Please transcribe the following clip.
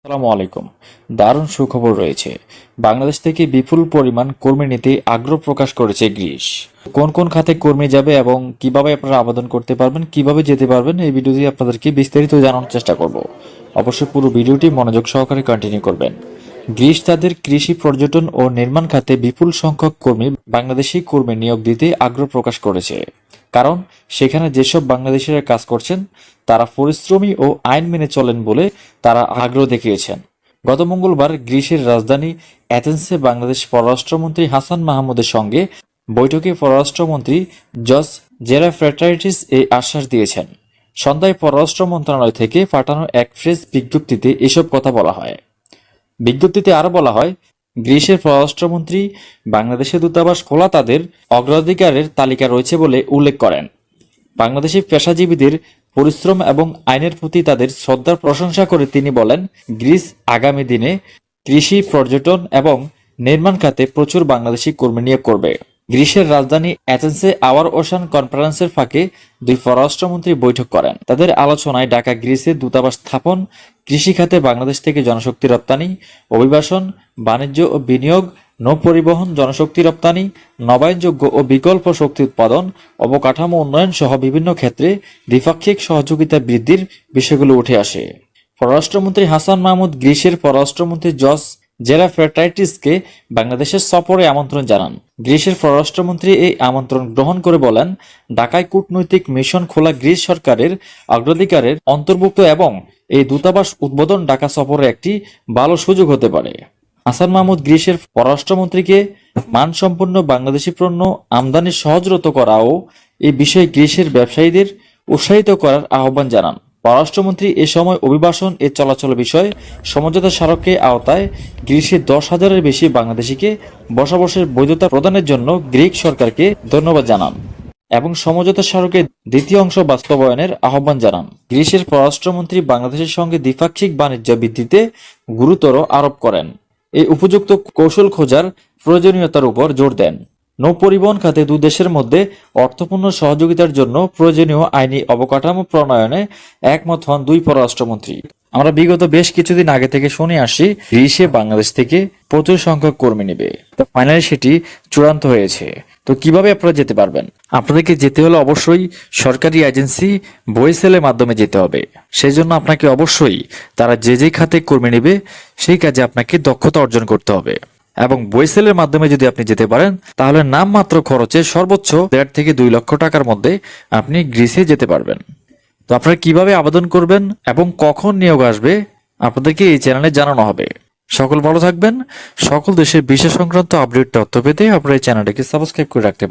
আসসালামু আলাইকুম। দারুণ সুখবর রয়েছে। বাংলাদেশ থেকে বিপুল পরিমাণ কর্মী নিতে আগ্রহ প্রকাশ করেছে গ্রিস। কোন কোন খাতে কর্মী যাবে এবং কীভাবে আপনারা আবেদন করতে পারবেন, কীভাবে যেতে পারবেন, এই ভিডিওটি আপনাদেরকে বিস্তারিত জানানোর চেষ্টা করব। অবশ্যই পুরো ভিডিওটি মনোযোগ সহকারে কন্টিনিউ করবেন। গ্রিস তাদের কৃষি পর্যটন ও নির্মাণ খাতে বিপুল সংখ্যক কর্মী বাংলাদেশি কর্মী নিয়োগ দিতে আগ্রহ প্রকাশ করেছে। কারণ, সেখানে যেসব বাংলাদেশিরা কাজ করছেন, তারা পরিশ্রমী ও আইন মেনে চলেন বলে তারা আগ্রহ দেখিয়েছেন। গত মঙ্গলবার গ্রিসের রাজধানী অ্যাথেন্সে বাংলাদেশ পররাষ্ট্রমন্ত্রী হাসান মাহমুদের সঙ্গে বৈঠকে পররাষ্ট্রমন্ত্রী জস জেরাফ্রেটাইটিস এই আশ্বাস দিয়েছেন। সন্ধ্যায় পররাষ্ট্র মন্ত্রণালয় থেকে পাঠানো এক ফ্রেশ বিজ্ঞপ্তিতে এসব কথা বলা হয়। বিজ্ঞপ্তিতে আরও বলা হয় গ্রিসের পররাষ্ট্রমন্ত্রী বাংলাদেশের দূতাবাস খোলা তাদের অগ্রাধিকারের তালিকা রয়েছে বলে উল্লেখ করেন। বাংলাদেশি পেশাজীবীদের পরিশ্রম এবং আইনের প্রতি তাদের শ্রদ্ধার প্রশংসা করে তিনি বলেন, গ্রিস আগামী দিনে কৃষি, পর্যটন এবং নির্মাণ খাতে প্রচুর বাংলাদেশি কর্মী নিয়োগ করবে। গ্রিসের রাজধানী অ্যাথেন্সে আওয়ার ওশান কনফারেন্সের ফাঁকে দুই পররাষ্ট্রমন্ত্রী বৈঠক করেন। তাদের আলোচনায় ঢাকা গ্রিসে দূতাবাস স্থাপন কৃষি খাতে বাংলাদেশ থেকে জনশক্তি রপ্তানি, অভিবাসন, বাণিজ্য ও বিনিয়োগ নৌ পরিবহন জনশক্তি রপ্তানি, নবায়নযোগ্য ও বিকল্প শক্তি উৎপাদন, অবকাঠামো উন্নয়ন সহ বিভিন্ন ক্ষেত্রে দ্বিপাক্ষিক সহযোগিতা বৃদ্ধির বিষয়গুলো উঠে আসে। পররাষ্ট্রমন্ত্রী হাসান মাহমুদ গ্রিসের পররাষ্ট্রমন্ত্রী জস জেরা ফেটাইটিসকে বাংলাদেশের সফরে আমন্ত্রণ জানান। গ্রিসের পররাষ্ট্রমন্ত্রী এই আমন্ত্রণ গ্রহণ করে বলেন, ঢাকায় কূটনৈতিক মিশন খোলা গ্রিস সরকারের অগ্রাধিকারের অন্তর্ভুক্ত এবং এই দূতাবাস উদ্বোধন ঢাকা সফরে একটি ভালো সুযোগ হতে পারে। হাসান মাহমুদ গ্রিসের পররাষ্ট্রমন্ত্রীকে মানসম্পন্ন বাংলাদেশি পণ্য আমদানি সহজরত করা ও এই বিষয়ে গ্রিসের ব্যবসায়ীদের উৎসাহিত করার আহ্বান জানান। পররাষ্ট্রমন্ত্রী এ সময় অভিবাসন এ চলাচল বিষয়ে সমঝোতা স্মারকের আওতায় গ্রিসের দশ হাজারের বেশি বাংলাদেশিকে বসবাসের বৈধতা প্রদানের জন্য গ্রিক সরকারকে ধন্যবাদ জানান এবং সমঝোতা স্মারকের দ্বিতীয় অংশ বাস্তবায়নের আহ্বান জানান। গ্রিসের পররাষ্ট্রমন্ত্রী বাংলাদেশের সঙ্গে দ্বিপাক্ষিক বাণিজ্য বৃদ্ধিতে গুরুতর আরোপ করেন। এই উপযুক্ত কৌশল খোঁজার প্রয়োজনীয়তার উপর জোর দেন। নৌ পরিবহন খাতে দুই দেশের মধ্যে অর্থপূর্ণ সহযোগিতার জন্য প্রয়োজনীয় আইনি অবকাঠামো প্রণয়নে একমত হন দুই পররাষ্ট্রমন্ত্রী। আমরা বিগত বেশ কিছুদিন আগে থেকে শুনে আসি গ্রিসে বাংলাদেশ থেকে প্রচুর সংখ্যক কর্মী নেবে। তো ফাইনালি সেটি চূড়ান্ত হয়েছে। তো কীভাবে আপনারা যেতে পারবেন? আপনাদেরকে যেতে হলে অবশ্যই সরকারি এজেন্সি বইসেলের মাধ্যমে যেতে হবে। সেই জন্য আপনাকে অবশ্যই তারা যে যে খাতে কর্মী নেবে, সেই কাজে আপনাকে দক্ষতা অর্জন করতে হবে। এবং বইসেলের মাধ্যমে যদি আপনি যেতে পারেন, তাহলে নামমাত্র খরচে সর্বোচ্চ দেড় থেকে দুই লক্ষ টাকার মধ্যে আপনি গ্রিসে যেতে পারবেন। তো আপনারা কীভাবে আবেদন করবেন এবং কখন নিয়োগ আসবে, আপনাদেরকে এই চ্যানেলে জানানো হবে। সকল ভালো থাকবেন। সকল দেশের বিশেষ সংক্রান্ত আপডেট তথ্য পেতে আপনারা এই চ্যানেলটিকে সাবস্ক্রাইব করে রাখতে